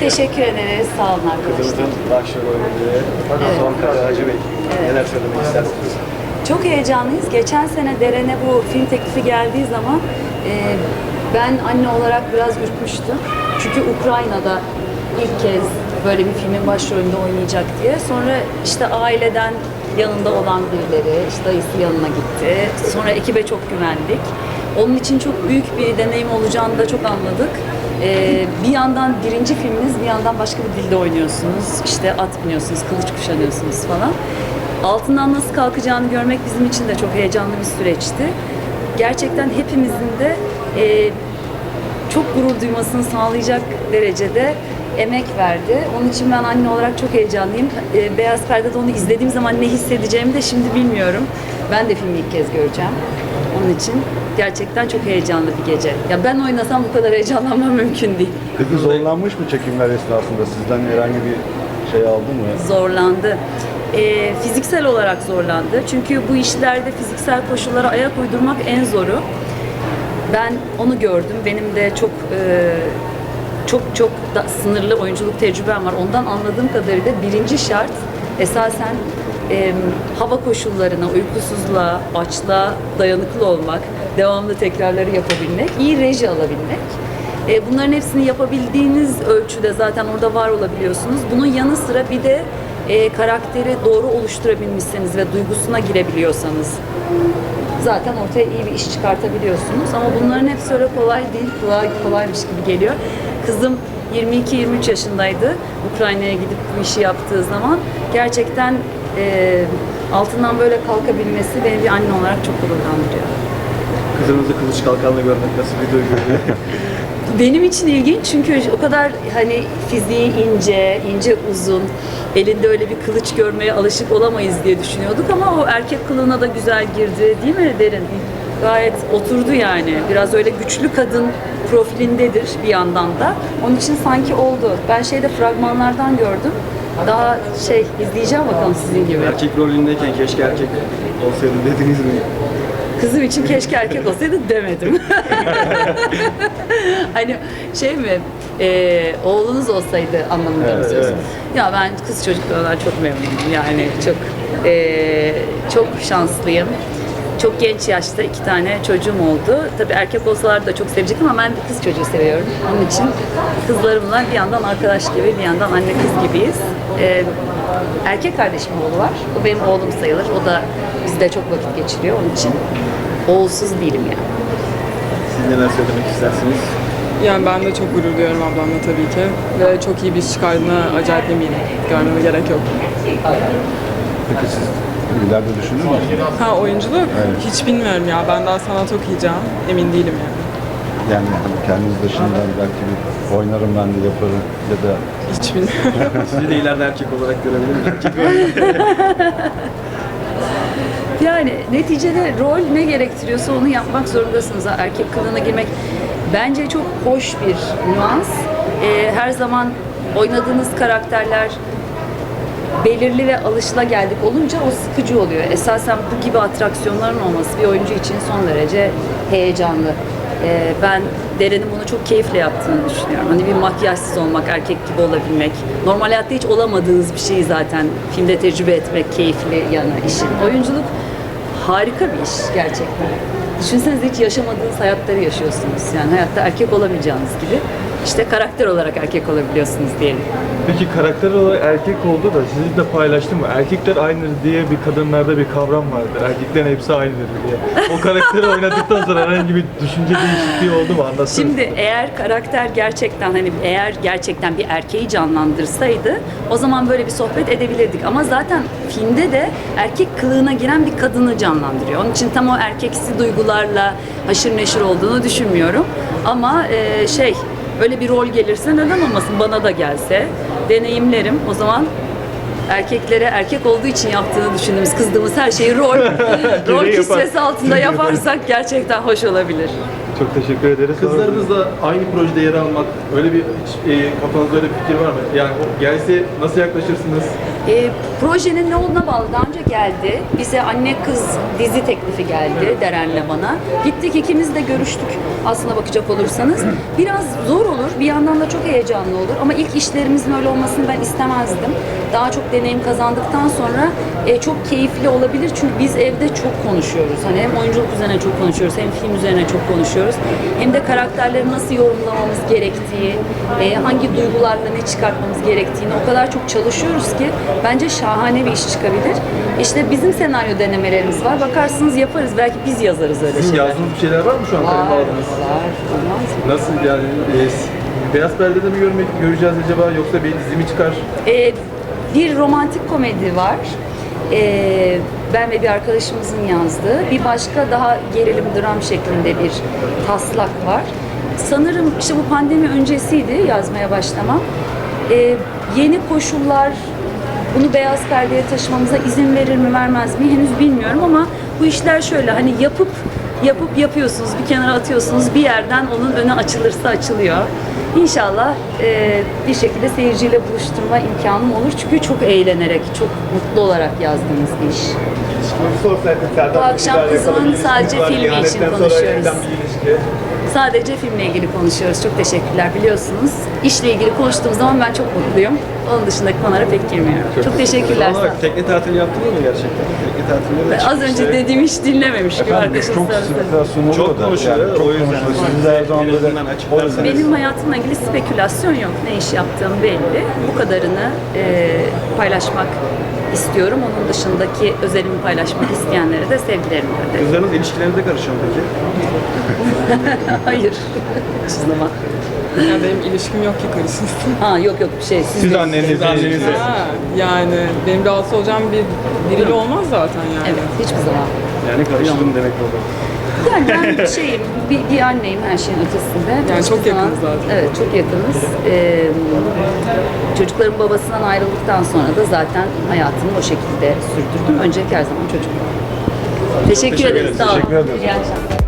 Çok teşekkür ederiz. Sağ olun arkadaşlar. Kızımızın başrol oynadığı Son Karı Hacı Bey. Neler söylemek istersiniz? Çok heyecanlıyız. Geçen sene Deren'e bu film teklifi geldiği zaman e, ben anne olarak biraz ürkmüştüm. Çünkü Ukrayna'da ilk kez böyle bir filmin başrolünde oynayacak diye. Sonra işte aileden yanında olan birileri, işte dayısı yanına gitti. Sonra ekibe çok güvendik. Onun için çok büyük bir deneyim olacağını da çok anladık. E, bir yandan birinci filminiz, bir yandan başka bir dilde oynuyorsunuz. İşte at biniyorsunuz, kılıç kuşanıyorsunuz falan. Altından nasıl kalkacağını görmek bizim için de çok heyecanlı bir süreçti. Gerçekten hepimizin de e, çok gurur duymasını sağlayacak derecede emek verdi. Onun için ben anne olarak çok heyecanlıyım. E, Beyaz Perde'de onu izlediğim zaman ne hissedeceğimi de şimdi bilmiyorum. Ben de filmi ilk kez göreceğim. Onun için gerçekten çok heyecanlı bir gece. Ya ben oynasam bu kadar heyecanlanmam mümkün değil. Peki zorlanmış mı çekimler esnasında? Sizden herhangi bir şey aldı mı? zorlandı. Ee, fiziksel olarak zorlandı. Çünkü bu işlerde fiziksel koşullara ayak uydurmak en zoru. Ben onu gördüm. Benim de çok e, çok çok da sınırlı oyunculuk tecrübem var. Ondan anladığım kadarıyla birinci şart esasen e, hava koşullarına, uykusuzluğa, açlığa dayanıklı olmak, devamlı tekrarları yapabilmek, iyi reji alabilmek. E, bunların hepsini yapabildiğiniz ölçüde zaten orada var olabiliyorsunuz. Bunun yanı sıra bir de e, karakteri doğru oluşturabilmişseniz ve duygusuna girebiliyorsanız zaten ortaya iyi bir iş çıkartabiliyorsunuz. Ama bunların hepsi öyle kolay değil, kolay, kolaymış gibi geliyor. Kızım 22-23 yaşındaydı Ukrayna'ya gidip bu işi yaptığı zaman. Gerçekten e, altından böyle kalkabilmesi beni bir anne olarak çok gururlandırıyor. Kızınızı kılıç kalkanla görmek nasıl bir duygu? Benim için ilginç çünkü o kadar hani fiziği ince, ince uzun, elinde öyle bir kılıç görmeye alışık olamayız diye düşünüyorduk ama o erkek kılığına da güzel girdi değil mi Derin? Gayet oturdu yani. Biraz öyle güçlü kadın profilindedir bir yandan da. Onun için sanki oldu. Ben şeyde fragmanlardan gördüm. Daha şey izleyeceğim bakalım sizin gibi. Erkek rolündeyken keşke erkek olsaydım dediniz mi? Kızım için keşke erkek olsaydı demedim. hani şey mi, e, oğlunuz olsaydı anlamında mı Evet, söylüyorsun? Ya ben kız çocuklarından çok memnunum. Yani çok e, çok şanslıyım. Çok genç yaşta iki tane çocuğum oldu. Tabii erkek olsalar da çok sevecektim ama ben bir kız çocuğu seviyorum. Onun için kızlarımla bir yandan arkadaş gibi, bir yandan anne kız gibiyiz. E, erkek kardeşimin oğlu var. O benim oğlum sayılır. O da bizde çok vakit geçiriyor. Onun için oğulsuz değilim yani. Siz neler söylemek istersiniz? Yani ben de çok gurur duyuyorum ablamla tabii ki. Ve çok iyi bir iş çıkardığına acayip eminim. Görmeme gerek yok. Peki siz ileride düşünür müsünüz? Ha oyunculuk? Evet. Hiç bilmiyorum ya. Ben daha sanat okuyacağım. Emin değilim yani. Yani hani kendiniz dışında belki bir oynarım ben de yaparım ya da Hiç bilmiyorum. Sizi de ileride erkek olarak görebilir miyiz? Yani neticede rol ne gerektiriyorsa onu yapmak zorundasınız. Erkek kılığına girmek bence çok hoş bir nüans. Ee, her zaman oynadığınız karakterler belirli ve alışılageldik olunca o sıkıcı oluyor. Esasen bu gibi atraksiyonların olması bir oyuncu için son derece heyecanlı. Ee, ben Deren'in bunu çok keyifle yaptığını düşünüyorum. Hani bir makyajsız olmak, erkek gibi olabilmek. Normal hayatta hiç olamadığınız bir şeyi zaten filmde tecrübe etmek keyifli yanı işin. Oyunculuk harika bir iş gerçekten. Düşünsenize hiç yaşamadığınız hayatları yaşıyorsunuz. Yani hayatta erkek olamayacağınız gibi. İşte karakter olarak erkek olabiliyorsunuz diyelim. Peki karakter olarak erkek oldu da sizi de paylaştım mı? Erkekler aynıdır diye bir kadınlarda bir kavram vardır. Erkeklerin hepsi aynıdır diye. O karakteri oynadıktan sonra herhangi bir düşünce değişikliği oldu mu? Anlatsana. Şimdi eğer karakter gerçekten hani eğer gerçekten bir erkeği canlandırsaydı o zaman böyle bir sohbet edebilirdik. Ama zaten filmde de erkek kılığına giren bir kadını canlandırıyor. Onun için tam o erkeksi duygularla haşır neşir olduğunu düşünmüyorum. Ama e, şey öyle bir rol gelirse neden olmasın bana da gelse deneyimlerim. O zaman erkeklere erkek olduğu için yaptığını düşündüğümüz, kızdığımız her şeyi rol, rol kisvesi altında yaparsak gerçekten hoş olabilir. Çok teşekkür ederiz. Kızlarınızla aynı projede yer almak, öyle bir e, kafanızda öyle bir fikir var mı? Yani o gelse nasıl yaklaşırsınız? E, projenin ne olduğuna bağlı. Daha önce geldi. Bize anne kız dizi teklifi geldi Deren'le bana. Gittik ikimiz de görüştük aslına bakacak olursanız. Biraz zor olur. Bir yandan da çok heyecanlı olur. Ama ilk işlerimizin öyle olmasını ben istemezdim. Daha çok deneyim kazandıktan sonra e, çok keyifli olabilir. Çünkü biz evde çok konuşuyoruz. Hani hem oyunculuk üzerine çok konuşuyoruz hem film üzerine çok konuşuyoruz. Hem de karakterleri nasıl yorumlamamız gerektiği, e, hangi duygularla ne çıkartmamız gerektiğini o kadar çok çalışıyoruz ki bence şahane bir iş çıkabilir. İşte bizim senaryo denemelerimiz var. Bakarsınız yaparız. Belki biz yazarız öyle Sizin şeyler. yazdığınız bir şeyler var mı şu an Var, var. Olmaz mı? Nasıl yani? e, Beyaz perdede mi görmek, göreceğiz acaba yoksa bir dizi mi çıkar? Ee, bir romantik komedi var. Ee, ben ve bir arkadaşımızın yazdığı. Bir başka daha gerilim dram şeklinde bir taslak var. Sanırım işte bu pandemi öncesiydi yazmaya başlamam. Ee, yeni koşullar bunu beyaz perdeye taşımamıza izin verir mi vermez mi henüz bilmiyorum ama bu işler şöyle hani yapıp yapıp yapıyorsunuz bir kenara atıyorsunuz bir yerden onun önü açılırsa açılıyor. İnşallah e, bir şekilde seyirciyle buluşturma imkanım olur çünkü çok eğlenerek, çok mutlu olarak yazdığımız bir iş. Bu akşam kızımın sadece filmi için konuşuyoruz. Sadece filmle ilgili konuşuyoruz. Çok teşekkürler biliyorsunuz. İşle ilgili konuştuğum zaman ben çok mutluyum. Onun dışındaki konulara pek girmiyorum. Çok, teşekkürler. sağ olun. Tekne tatili yaptınız mı gerçekten? Tekne tatilinde de Az önce dediğim hiç dinlememiş gibi arkadaşım çok spekülasyon oluyor Çok da. konuşuluyor, çok o yüzden. konuşuluyor. Siz de her zaman böyle. Benim hayatımla ilgili spekülasyon yok. Ne iş yaptığım belli. Bu kadarını e, paylaşmak istiyorum. Onun dışındaki özelimi paylaşmak isteyenlere de sevgilerimi gönderim. Kızlarınız ilişkilerinize karışıyor mu peki? Hayır. Hiç zaman. Yani benim ilişkim yok ki karışsın. Ha yok yok bir şey. Siz, Siz de- annenizle annenizle. Ha, yani benim rahatsız olacağım bir biriyle olmaz zaten yani. Evet hiçbir zaman. Yani karıştım demek oldu. Yani ben şeyim, bir, bir anneyim her şeyin ötesinde. Yani Hiçbir çok zaman- yakınız zaten. Evet, çok yakınız. Ee, çocukların babasından ayrıldıktan sonra da zaten hayatımı o şekilde sürdürdüm. Öncelik her zaman çocuklar. Teşekkür, Teşekkür ederiz. ederiz. Sağ olun. Teşekkür ediyoruz. İyi akşamlar.